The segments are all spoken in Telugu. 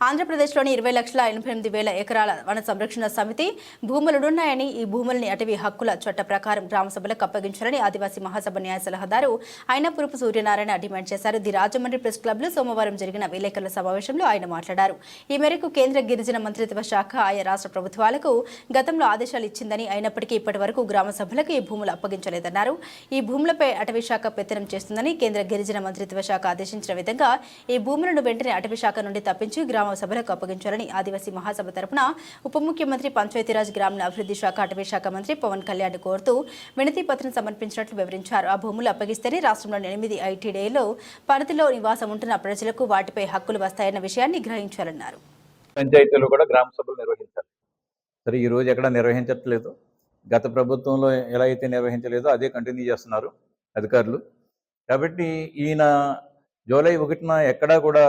ఆంధ్రప్రదేశ్లోని ఇరవై లక్షల ఎనభై ఎనిమిది వేల ఎకరాల వన సంరక్షణ సమితి భూములున్నాయని ఈ భూముల్ని అటవీ హక్కుల చట్ట ప్రకారం గ్రామ సభలకు అప్పగించాలని ఆదివాసీ మహాసభ న్యాయ సలహాదారు అయినపురపు సూర్యనారాయణ డిమాండ్ చేశారు. ది రాజమండ్రి ప్రెస్ క్లబ్లో సోమవారం జరిగిన విలేకరుల సమావేశంలో ఆయన మాట్లాడారు. ఈ మేరకు కేంద్ర గిరిజన మంత్రిత్వ శాఖ ఆయా రాష్ట్ర ప్రభుత్వాలకు గతంలో ఆదేశాలు ఇచ్చిందని అయినప్పటికీ ఇప్పటి వరకు గ్రామ సభలకు ఈ భూములు అప్పగించలేదన్నారు. ఈ భూములపై అటవీ శాఖ పెత్తనం చేస్తుందని కేంద్ర గిరిజన మంత్రిత్వ శాఖ ఆదేశించిన విధంగా ఈ భూములను వెంటనే అటవీ శాఖ నుండి తప్పించి గ్రామ సభలకు అప్పగించాలని ఆదివాసీ మహాసభ తరపున ఉప ముఖ్యమంత్రి పంచాయతీరాజ్ గ్రామీణ అభివృద్ధి శాఖ అటవీ శాఖ మంత్రి పవన్ కళ్యాణ్ కోరుతూ వినతి పత్రం సమర్పించినట్లు వివరించారు. ఆ భూములు అప్పగిస్తేనే రాష్ట్రంలోని ఎనిమిది ఐటీడీలో పరిధిలో నివాసం ఉంటున్న ప్రజలకు వాటిపై హక్కులు వస్తాయన్న విషయాన్ని గ్రహించాలన్నారు. పంచాయతీలు కూడా గ్రామ సభలు నిర్వహించాలి. సరే ఈ రోజు ఎక్కడ నిర్వహించట్లేదు? గత ప్రభుత్వంలో ఎలా అయితే నిర్వహించలేదో అదే కంటిన్యూ చేస్తున్నారు అధికారులు. కాబట్టి ఈయన జూలై ఒకటిన ఎక్కడా కూడా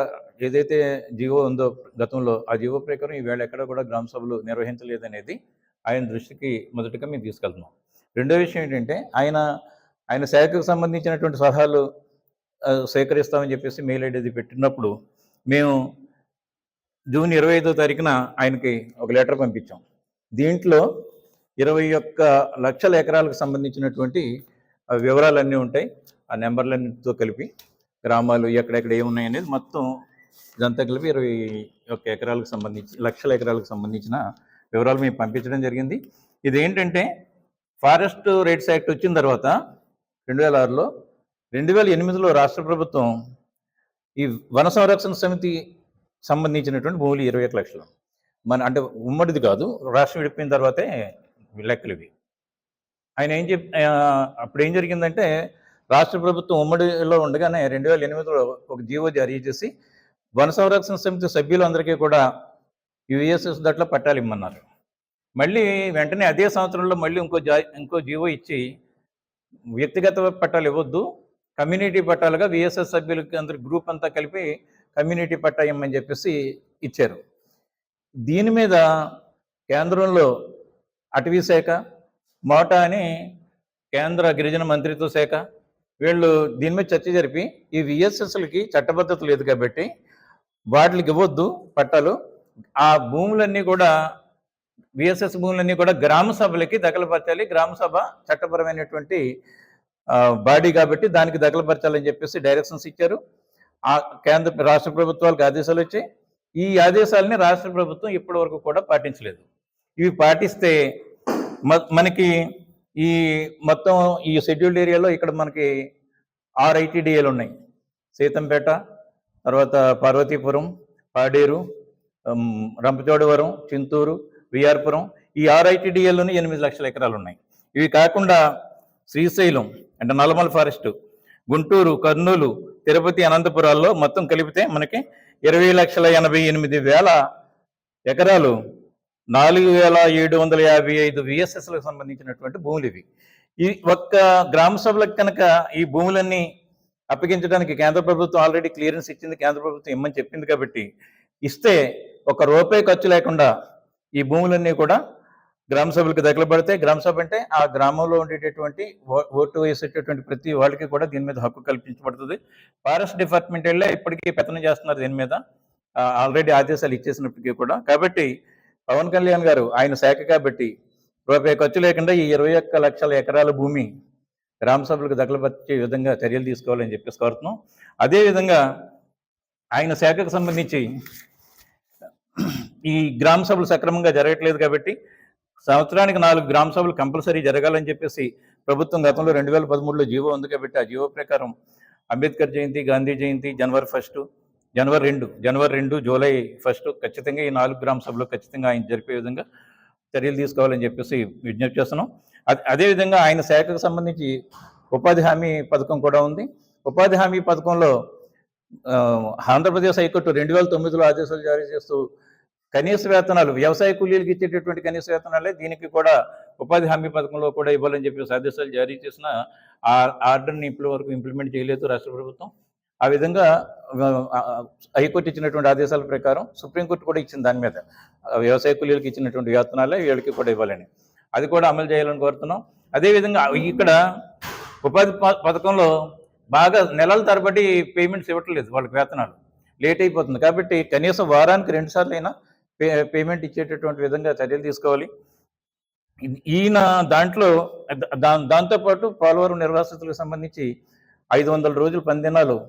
ఏదైతే జీవో ఉందో గతంలో ఆ జీవో ప్రకారం ఈవేళ ఎక్కడ కూడా గ్రామ సభలు నిర్వహించలేదనేది ఆయన దృష్టికి మొదటగా మేము తీసుకెళ్తున్నాం. రెండో విషయం ఏంటంటే ఆయన ఆయన శాఖకు సంబంధించినటువంటి సలహాలు సేకరిస్తామని చెప్పేసి మెయిల్ ఐడి పెట్టినప్పుడు మేము జూన్ ఇరవై ఐదో తారీఖున ఆయనకి ఒక లెటర్ పంపించాం. దీంట్లో ఇరవై ఒక్క లక్షల ఎకరాలకు సంబంధించినటువంటి వివరాలన్నీ ఉంటాయి. ఆ నెంబర్లన్నింటితో కలిపి గ్రామాలు ఎక్కడెక్కడ ఏమున్నాయి అనేది మొత్తం ఇదంతా కలిపి ఇరవై ఒక్క ఎకరాలకు సంబంధించి లక్షల ఎకరాలకు సంబంధించిన వివరాలు మేము పంపించడం జరిగింది. ఇదేంటంటే ఫారెస్ట్ రేట్స్ యాక్ట్ వచ్చిన తర్వాత రెండు వేల ఆరులో రెండు వేల ఎనిమిదిలో రాష్ట్ర ప్రభుత్వం ఈ వన సంరక్షణ సమితి సంబంధించినటువంటి భూములు ఇరవై ఒక లక్షలు. మన అంటే ఉమ్మడిది కాదు రాష్ట్రం విడిపోయిన తర్వాతే లెక్కలు ఇవి. ఆయన ఏం చెప్ అప్పుడు ఏం జరిగిందంటే రాష్ట్ర ప్రభుత్వం ఉమ్మడిలో ఉండగానే రెండు వేల ఎనిమిదిలో ఒక జీవో జారీ చేసి వన సంరక్షణ సమితి సభ్యులందరికీ కూడా యుఎస్ఎస్ దట్లో పట్టాలు ఇమ్మన్నారు. మళ్ళీ వెంటనే అదే సంవత్సరంలో మళ్ళీ ఇంకో జా ఇంకో జీవో ఇచ్చి వ్యక్తిగత పట్టాలు ఇవ్వద్దు. కమ్యూనిటీ పట్టాలుగా విఎస్ఎస్ సభ్యులకి అందరి గ్రూప్ అంతా కలిపి కమ్యూనిటీ పట్టా ఇమ్మని చెప్పేసి ఇచ్చారు. దీని మీద కేంద్రంలో అటవీ శాఖ మోటా అని కేంద్ర గిరిజన మంత్రిత్వ శాఖ వీళ్ళు దీని మీద చర్చ జరిపి ఈ విఎస్ఎస్లకి చట్టబద్ధత లేదు కాబట్టి వాటికి ఇవ్వద్దు పట్టాలు. ఆ భూములన్నీ కూడా విఎస్ఎస్ భూములన్నీ కూడా గ్రామ సభలకి దఖలుపరచాలి. గ్రామ సభ చట్టపరమైనటువంటి బాడీ కాబట్టి దానికి దఖలుపరచాలని చెప్పేసి డైరెక్షన్స్ ఇచ్చారు. ఆ కేంద్ర రాష్ట్ర ప్రభుత్వాలకు ఆదేశాలు వచ్చాయి. ఈ ఆదేశాలని రాష్ట్ర ప్రభుత్వం ఇప్పటి వరకు కూడా పాటించలేదు. ఇవి పాటిస్తే మనకి ఈ మొత్తం ఈ షెడ్యూల్డ్ ఏరియాలో ఇక్కడ మనకి ఆరు ఐటీడీఏలు ఉన్నాయి. సీతంపేట తర్వాత పార్వతీపురం పాడేరు రంపచోడవరం చింతూరు విఆర్పురం. ఈ ఆరు ఎనిమిది లక్షల ఎకరాలు ఉన్నాయి ఇవి కాకుండా శ్రీశైలం అంటే నల్లమల ఫారెస్ట్ గుంటూరు కర్నూలు తిరుపతి అనంతపురాల్లో మొత్తం కలిపితే మనకి ఇరవై లక్షల ఎనభై ఎనిమిది వేల ఎకరాలు నాలుగు వేల ఏడు వందల యాభై ఐదు విఎస్ఎస్లకు సంబంధించినటువంటి భూములు ఇవి. ఈ ఒక్క గ్రామ సభలకు కనుక ఈ భూములన్నీ అప్పగించడానికి కేంద్ర ప్రభుత్వం ఆల్రెడీ క్లియరెన్స్ ఇచ్చింది కేంద్ర ప్రభుత్వం ఇమ్మని చెప్పింది కాబట్టి ఇస్తే ఒక రూపాయి ఖర్చు లేకుండా ఈ భూములన్నీ కూడా గ్రామ సభలకు దగ్గరపడితే గ్రామ సభ అంటే ఆ గ్రామంలో ఉండేటటువంటి ఓ- ఓటు వేసేటటువంటి ప్రతి వాళ్ళకి కూడా దీని మీద హక్కు కల్పించబడుతుంది. ఫారెస్ట్ డిపార్ట్మెంట్ వెళ్ళే ఇప్పటికీ పెత్తనం చేస్తున్నారు దీని మీద. ఆల్రెడీ ఆదేశాలు ఇచ్చేసినప్పటికీ కూడా. కాబట్టి పవన్ కళ్యాణ్ గారు ఆయన శాఖ కాబట్టి రూపాయి ఖర్చు లేకుండా ఈ ఇరవై ఒక్క లక్షల ఎకరాల భూమి గ్రామసభలకు దఖలుపరిచే విధంగా చర్యలు తీసుకోవాలని చెప్పేసి కోరుతున్నాం. అదేవిధంగా ఆయన శాఖకు సంబంధించి ఈ గ్రామ సభలు సక్రమంగా జరగట్లేదు కాబట్టి సంవత్సరానికి నాలుగు గ్రామ సభలు కంపల్సరీ జరగాలని చెప్పేసి ప్రభుత్వం గతంలో రెండు వేల పదమూడులో జీవో ఉంది కాబట్టి ఆ జీవో ప్రకారం అంబేద్కర్ జయంతి గాంధీ జయంతి జనవరి ఫస్ట్ జనవరి రెండు జనవరి రెండు జూలై ఫస్ట్ ఖచ్చితంగా ఈ నాలుగు గ్రామ సభలు ఖచ్చితంగా ఆయన జరిపే విధంగా చర్యలు తీసుకోవాలని చెప్పేసి విజ్ఞప్తి చేస్తున్నాం. అదేవిధంగా ఆయన శాఖకు సంబంధించి ఉపాధి హామీ పథకం కూడా ఉంది. ఉపాధి హామీ పథకంలో ఆంధ్రప్రదేశ్ హైకోర్టు రెండు వేల తొమ్మిదిలో ఆదేశాలు జారీ చేస్తూ కనీస వేతనాలు వ్యవసాయ కూలీలకు ఇచ్చేటటువంటి కనీస వేతనాలే దీనికి కూడా ఉపాధి హామీ పథకంలో కూడా ఇవ్వాలని చెప్పేసి ఆదేశాలు జారీ చేసిన ఆ ఆర్డర్ని ఇప్పటి వరకు ఇంప్లిమెంట్ చేయలేదు రాష్ట్ర ప్రభుత్వం. ఆ విధంగా హైకోర్టు ఇచ్చినటువంటి ఆదేశాల ప్రకారం సుప్రీంకోర్టు కూడా ఇచ్చింది దాని మీద. వ్యవసాయ కూలీలకు ఇచ్చినటువంటి వేతనాలే వీళ్ళకి కూడా ఇవ్వాలని. అది కూడా అమలు చేయాలని కోరుతున్నాం. అదేవిధంగా ఇక్కడ ఉపాధి ప- పథకంలో బాగా నెలల తరబడి పేమెంట్స్ ఇవ్వట్లేదు వాళ్ళకి వేతనాలు. లేట్ అయిపోతుంది. కాబట్టి కనీసం వారానికి రెండు సార్లు అయినా పే పేమెంట్ ఇచ్చేటటువంటి విధంగా చర్యలు తీసుకోవాలి. ఈయన దాంట్లో దా దాంతోపాటు పోలవరం నిర్వాసితులకు సంబంధించి ఐదు వందల రోజులు పనిదినాలు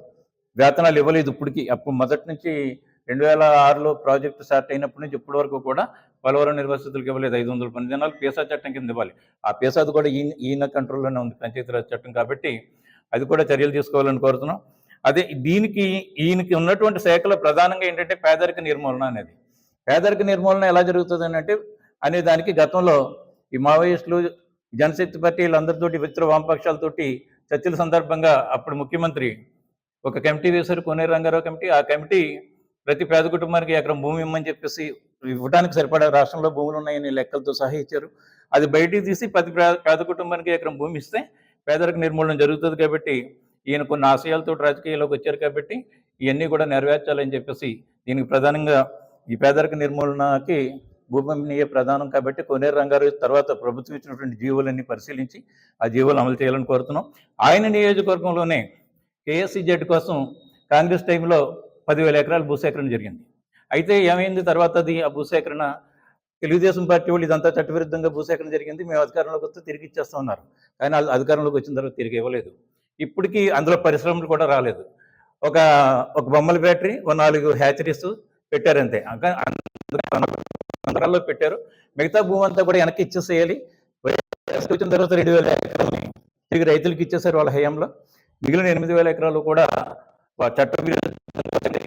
వేతనాలు ఇవ్వలేదు ఇప్పటికి. అప్పుడు మొదటి నుంచి రెండు వేల ఆరులో ప్రాజెక్టు స్టార్ట్ అయినప్పటి నుంచి ఇప్పటి వరకు కూడా పోలవరం నిర్వాసితులకు ఇవ్వలేదు. ఐదు వందల పని దినాలు పీసా చట్టం కింద ఇవ్వాలి. ఆ పీసాది కూడా ఈయన ఈయన కంట్రోల్లోనే ఉంది పంచాయతీరాజ్ చట్టం కాబట్టి అది కూడా చర్యలు తీసుకోవాలని కోరుతున్నాం. అదే దీనికి ఈయనకి ఉన్నటువంటి శాఖలో ప్రధానంగా ఏంటంటే పేదరిక నిర్మూలన అనేది. పేదరిక నిర్మూలన ఎలా జరుగుతుంది అంటే అనే దానికి గతంలో ఈ మావోయిస్టులు జనశక్తి పార్టీలు వీళ్ళందరితోటి మిత్ర వామపక్షాలతోటి చర్చల సందర్భంగా అప్పుడు ముఖ్యమంత్రి ఒక కమిటీ వేశారు కోనేరు రంగారావు కమిటీ. ఆ కమిటీ ప్రతి పేద కుటుంబానికి ఎకరం భూమి ఇమ్మని చెప్పేసి ఇవ్వడానికి సరిపడా రాష్ట్రంలో భూములు ఉన్నాయని లెక్కలతో సహా ఇచ్చారు. అది బయటికి తీసి ప్రతి పేద కుటుంబానికి ఎకరం భూమి ఇస్తే పేదరిక నిర్మూలన జరుగుతుంది కాబట్టి ఈయన కొన్ని ఆశయాలతో రాజకీయాల్లోకి వచ్చారు కాబట్టి ఇవన్నీ కూడా నెరవేర్చాలని చెప్పేసి దీనికి ప్రధానంగా ఈ పేదరిక నిర్మూలనకి భూమినియే ప్రధానం కాబట్టి కోనేరు రంగారావు తర్వాత ప్రభుత్వం ఇచ్చినటువంటి జీవోలన్నీ పరిశీలించి ఆ జీవోలు అమలు చేయాలని కోరుతున్నాం. ఆయన నియోజకవర్గంలోనే కేఎస్సీ జెడ్ కోసం కాంగ్రెస్ టైంలో పదివేల ఎకరాల భూసేకరణ జరిగింది. అయితే ఏమైంది? తర్వాత అది ఆ భూసేకరణ తెలుగుదేశం పార్టీ వాళ్ళు ఇదంతా చట్టవిరుద్ధంగా భూసేకరణ జరిగింది. మేము అధికారంలోకి వస్తే తిరిగి ఇచ్చేస్తా ఉన్నారు కానీ వాళ్ళు అధికారంలోకి వచ్చిన తర్వాత తిరిగి ఇవ్వలేదు. ఇప్పటికీ అందులో పరిశ్రమలు కూడా రాలేదు. ఒక ఒక బొమ్మల ఫ్యాక్టరీ ఒక నాలుగు హ్యాచరీస్ పెట్టారంతే. ఇంకా అంతరాల్లో పెట్టారు. మిగతా భూమి అంతా కూడా వెనక్కి ఇచ్చేసేయాలి. వచ్చిన తర్వాత రెండు వేల ఎకరాలని తిరిగి రైతులకు ఇచ్చేసారు వాళ్ళ హయాంలో. మిగిలిన ఎనిమిది వేల ఎకరాలు కూడా వా-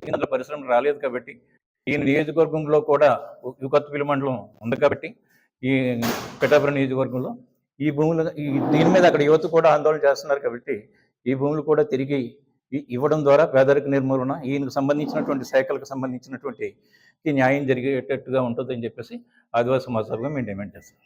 చట్ట పరిశ్రమ పరిశ్రమలు రాలేదు కాబట్టి ఈ నియోజకవర్గంలో కూడా ఈ కొత్తపల్లి మండలం ఉంది కాబట్టి ఈ పిఠాపురం నియోజకవర్గంలో ఈ భూములు ఈ దీని మీద అక్కడ యువత కూడా ఆందోళన చేస్తున్నారు కాబట్టి ఈ భూములు కూడా తిరిగి ఇవ్వడం ద్వారా పేదరిక నిర్మూలన ఈయనకు సంబంధించినటువంటి శాఖలకు సంబంధించినటువంటి ఈ న్యాయం జరిగేటట్టుగా ఉంటుందని చెప్పేసి ఆదివాసీ మహాసభగా మేము డిమాండ్ చేస్తాం